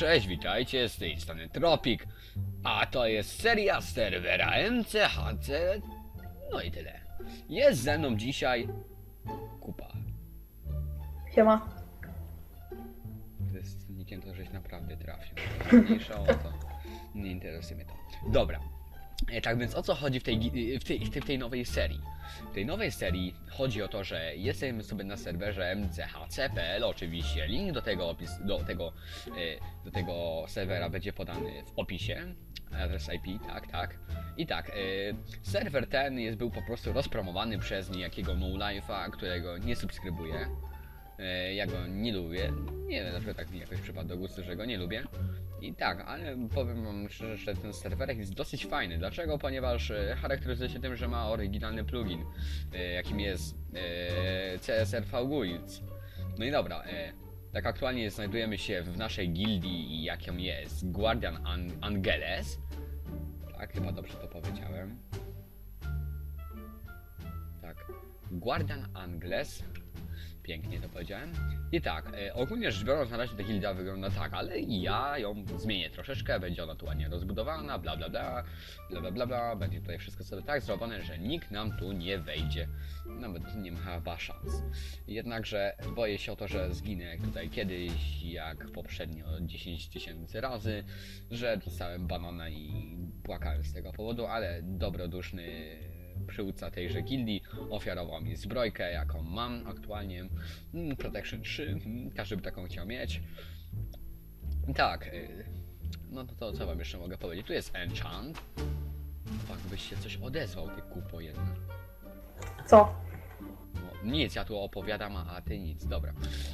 Cześć, witajcie, z tej strony Tropik, a to jest seria serwera MCHC, no i tyle. Jest ze mną dzisiaj kupa. Siema. Z nikiem to żeś naprawdę trafił. Mniejsza o to. Nie interesuje mnie to. Dobra. E, Tak więc o co chodzi w tej, gi- w, tej, w tej- w tej nowej serii? W tej nowej serii chodzi o to, że jesteśmy sobie na serwerze mchc.pl, oczywiście link do tego, opis, do, tego, e, do tego serwera będzie podany w opisie, adres IP, tak, tak. I tak, e, serwer ten jest, był po prostu rozpromowany przez niejakiego No Life'a, którego nie subskrybuję. E, Ja go nie lubię. Nie wiem, dlaczego tak mi jakoś przypadł do gustu, że go nie lubię. I tak, ale powiem wam szczerze, że ten serwerek jest dosyć fajny. Dlaczego? Ponieważ e, charakteryzuje się tym, że ma oryginalny plugin, e, jakim jest e, CSRV Guilds. No i dobra, tak aktualnie znajdujemy się w naszej gildii, jaką jest Guardian An Angeles. Tak, chyba dobrze to powiedziałem. Tak, Guardian Angles. Pięknie to powiedziałem. I tak, e, ogólnie rzecz biorąc, na razie ta gildia wygląda tak, ale ja ją zmienię troszeczkę, będzie ona tu ładnie rozbudowana, bla bla bla, bla bla bla bla, będzie tutaj wszystko sobie tak zrobione, że nikt nam tu nie wejdzie. Nawet nie ma chyba szans. Jednakże boję się o to, że zginę jak tutaj kiedyś, jak poprzednio 10 tysięcy razy, że dostałem banana i płakałem z tego powodu, ale dobroduszny przywódca tejże gildii ofiarował mi zbrojkę, jaką mam aktualnie. Mm, Protection 3, mm, każdy by taką chciał mieć. Tak, y, no to, to co wam jeszcze mogę powiedzieć? Tu jest enchant. Fakt, byś się coś odezwał, ty kupo jedna. Co? No, nic, ja tu opowiadam, a ty nic, dobra.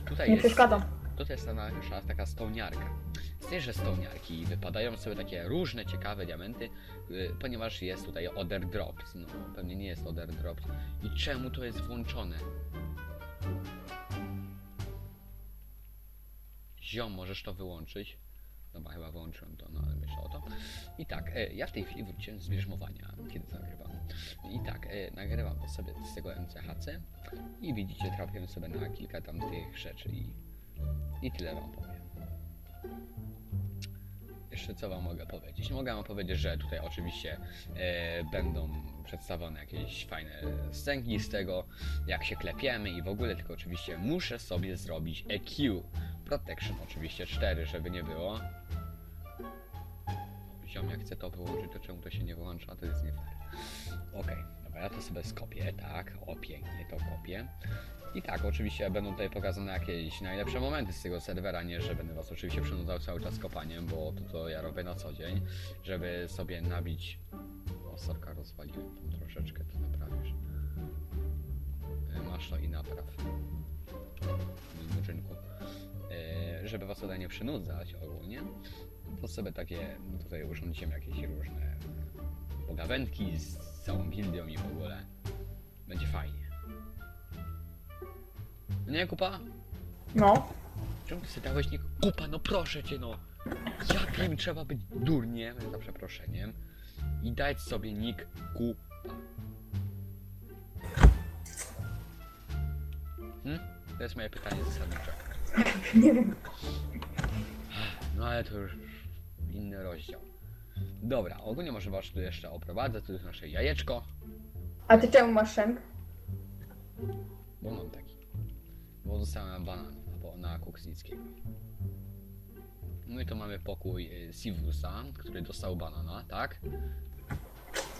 Tutaj Nie jest, przeszkadzam. Tutaj jest ta nasza taka stołniarka. Z tejże stołniarki wypadają sobie takie różne ciekawe diamenty, y, ponieważ jest tutaj Other Drops. No, pewnie nie jest Other Drops. I czemu to jest włączone? Ziom, możesz to wyłączyć? Dobra, chyba wyłączyłem to, no ale myślę o to. I tak, e, ja w tej chwili wróciłem z bierzmowania, kiedy to nagrywam. I tak, e, nagrywam to sobie z tego MCHC i widzicie, trafiłem sobie na kilka tam tych rzeczy i, i tyle wam powiem. Jeszcze co wam mogę powiedzieć? Mogę wam powiedzieć, że tutaj oczywiście e, będą przedstawione jakieś fajne scenki z tego, jak się klepiemy i w ogóle, tylko oczywiście muszę sobie zrobić EQ. Protection oczywiście 4, żeby nie było. Ziom, jak chcę to wyłączyć, to czemu to się nie wyłącza? To jest nie fair. Okej, dobra, ja to sobie skopię, tak, o pięknie to kopię. I tak, oczywiście będą tutaj pokazane jakieś najlepsze momenty z tego serwera, nie że będę was oczywiście przynudzał cały czas kopaniem, bo to co ja robię na co dzień, żeby sobie nabić... O, sorka, rozwaliłem tam troszeczkę, to naprawisz. E, Masz to i napraw. Muczynku. E, żeby was tutaj nie przynudzać ogólnie, to sobie takie, tutaj urządziłem jakieś różne pogawędki z całą gildią i w ogóle. Będzie fajnie. Nie, kupa? No. Czemu ty sobie dałeś nie... Kupa, no proszę cię, no! Jakim trzeba być durniem, za przeproszeniem, i dać sobie nick kupa. Hmm? To jest moje pytanie zasadnicze. Nie wiem. No ale to już inny rozdział. Dobra, ogólnie może was tu jeszcze oprowadzę, to jest nasze jajeczko, A ty czemu masz szenk? bo mam taki. Bo dostałem banan albo na Kuksnickiego. No i tu mamy pokój y, Sivusa, który dostał banana, tak?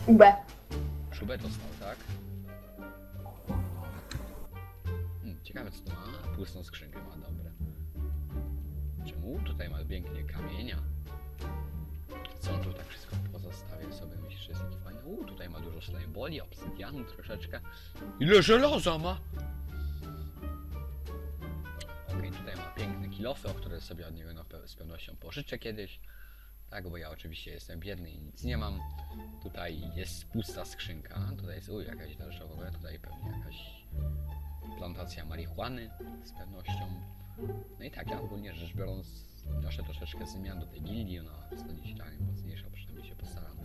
UB. Szubę dostał, tak? Hmm, ciekawe co to ma. Pustą skrzynkę ma, dobre. Czemu? Tutaj ma pięknie kamienia. Co tu tak wszystko pozostawia sobie? Myślisz, że jest taki fajny? Uuu, tutaj ma dużo slajmboli, obsydianu troszeczkę. Ile żelaza ma? Okej, tutaj ma piękne kilofy, o które sobie od niego z pewnością pożyczę kiedyś. Tak, bo ja oczywiście jestem biedny i nic nie mam. Tutaj jest pusta skrzynka. Tutaj jest uj, jakaś dalsza w ogóle. Tutaj pewnie jakaś plantacja marihuany z pewnością. No i tak, ja ogólnie rzecz biorąc wnoszę troszeczkę zmian do tej gildii. Ona się tak mocniejsza, przynajmniej się postaram.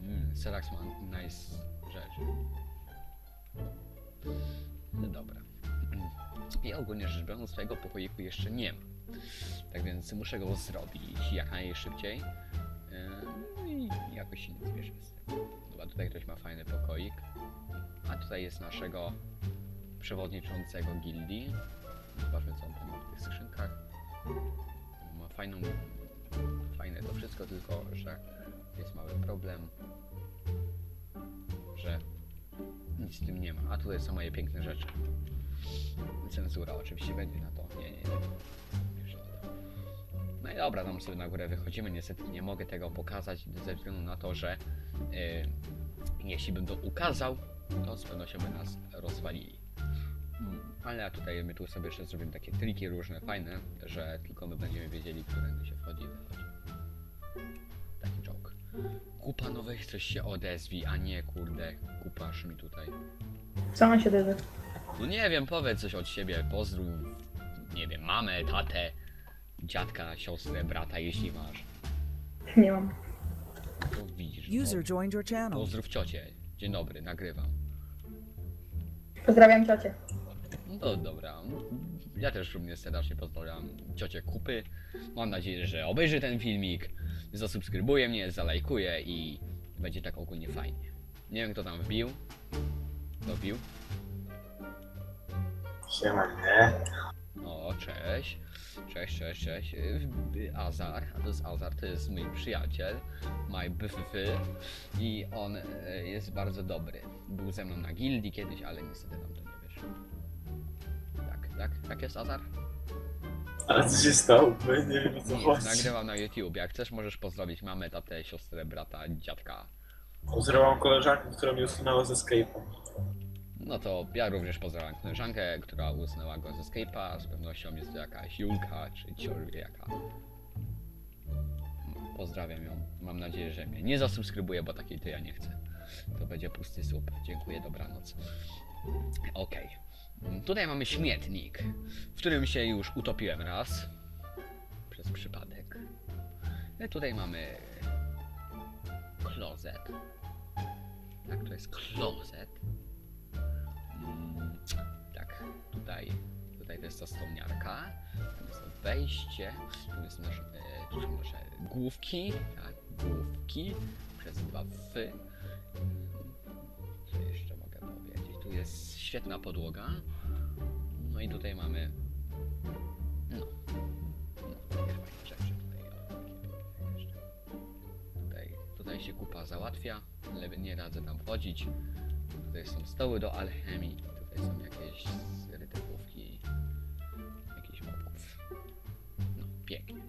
Mmm, Serax ma nice rzeczy. No dobra. Ja ogólnie rzecz biorąc swojego pokoiku jeszcze nie mam. Tak więc muszę go zrobić jak najszybciej. Yy, No i jakoś się nie zwierzę z tym. Tutaj ktoś ma fajny pokoik. A tutaj jest naszego przewodniczącego gildii. Zobaczmy co on tam ma w tych skrzynkach. Ma fajną... Fajne to wszystko, tylko że jest mały problem, że nic z tym nie ma. A tutaj są moje piękne rzeczy. Cenzura oczywiście będzie na to. Nie, nie, nie. No i dobra, tam sobie na górę wychodzimy. Niestety nie mogę tego pokazać ze względu na to, że yy, jeśli bym to ukazał, to z pewnością by nas rozwalili. Ale tutaj my tu sobie jeszcze zrobimy takie triki różne, fajne, że tylko my będziemy wiedzieli, którędy się wchodzi i wychodzi. Taki joke. Kupa nowych coś się odezwij, a nie kurde, kupasz mi tutaj. Co on się dowie? No nie wiem, powiedz coś od siebie, pozdrów, nie wiem, mamę, tatę, dziadka, siostrę, brata, jeśli masz. Nie mam. To widzisz, no, User joined your channel. pozdrów ciocię. Dzień dobry, nagrywam. Pozdrawiam ciocię. No to dobra. Ja też również serdecznie pozdrawiam ciocię Kupy. Mam nadzieję, że obejrzy ten filmik, zasubskrybuje mnie, zalajkuje i będzie tak ogólnie fajnie. Nie wiem kto tam wbił. Kto wbił? Siema, nie? O, cześć. Cześć, cześć, cześć. Azar, a to jest Azar, to jest mój przyjaciel, my BFF i on y, jest bardzo dobry. Był ze mną na gildii kiedyś, ale niestety nam to nie wyszło. Tak, tak, jest Azar? Ale co się stało? Bo ja nie wiem o co chodzi. nagrywam na YouTube. Jak chcesz, możesz pozdrowić mamę, tatę, siostrę, brata, dziadka. Pozdrawiam koleżankę, która mnie usunęła ze Skype'a. No to ja również pozdrawiam koleżankę, która usunęła go ze Skype'a. Z pewnością jest to jakaś Julka, czy ciolwie jaka. Pozdrawiam ją. Mam nadzieję, że mnie nie zasubskrybuje, bo takiej to ja nie chcę. To będzie pusty słup. Dziękuję, dobranoc. Okej. Mm, Tutaj mamy śmietnik, w którym się już utopiłem raz. Przez przypadek. I tutaj mamy klozet. Tak, to jest klozet. Mm, tak, tutaj, tutaj to jest ta jest wejście, tu, jest nasz, e, tu są nasze główki, tak, główki, przez dwa f. jest świetna podłoga, no i tutaj mamy, no, no, fajne rzeczy tutaj. Tutaj, tutaj się kupa załatwia, ale nie radzę tam wchodzić. Tutaj są stoły do alchemii, tutaj są jakieś rytykówki, jakichś mobków. No, pięknie.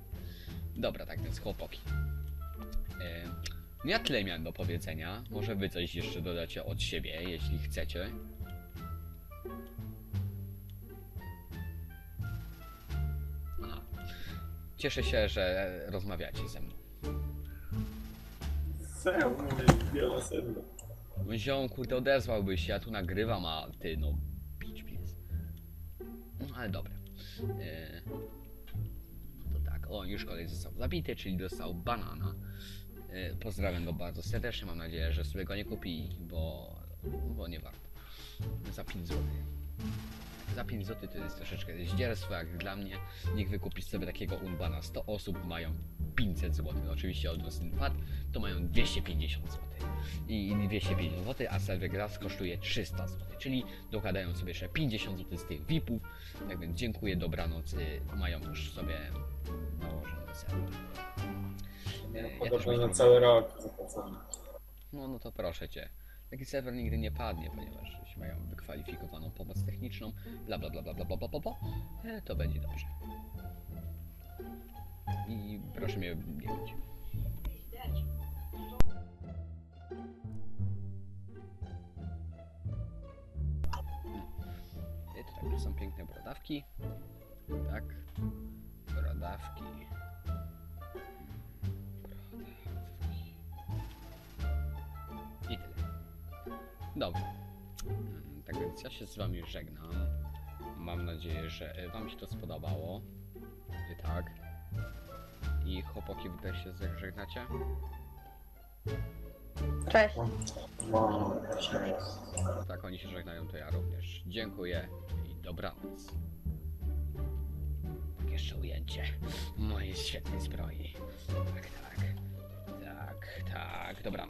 Dobra, tak więc chłopaki. E, ja tyle miałem do powiedzenia. Może wy coś jeszcze dodacie od siebie, jeśli chcecie. Cieszę się, że rozmawiacie ze mną. Mówię? Wiele sedno. No ziom, kurde, odezwałbyś się, ja tu nagrywam, a ty, no, pić pies. No, ale dobra. E, no to tak, o, już kolej został zabity, czyli dostał banana. E, pozdrawiam go bardzo serdecznie, mam nadzieję, że sobie go nie kupi, bo, bo nie warto. Za 5 zł. Za 5 zł to jest troszeczkę zdzierstwo, jak dla mnie. Niech wykupisz sobie takiego unbana. 100 osób mają 500 zł. Oczywiście od ten pad, to mają 250 zł i 250 zł, a serwer Grass kosztuje 300 zł, czyli dokładają sobie jeszcze 50 zł z tych VIP-ów, tak więc dziękuję, dobranoc, y, mają już sobie nałożony serwer. Nie, Ja Podobno na cały rok zapłacony. No, no to proszę Cię, taki serwer nigdy nie padnie, ponieważ jeśli mają wykwalifikowaną pomoc techniczną, bla bla bla bla bla bla bla, bla, bla e, to będzie dobrze. I proszę mnie nie być. I tutaj tu są piękne brodawki. Tak. Brodawki. Dobra. Mm, Tak więc ja się z wami żegnam. Mam nadzieję, że e, wam się to spodobało. I tak. I chłopaki wy też się żegnacie? Cześć. Tak, oni się żegnają, to ja również. Dziękuję i dobranoc. Tak jeszcze ujęcie mojej świetnej zbroi. Tak, tak. Tak, tak, dobra.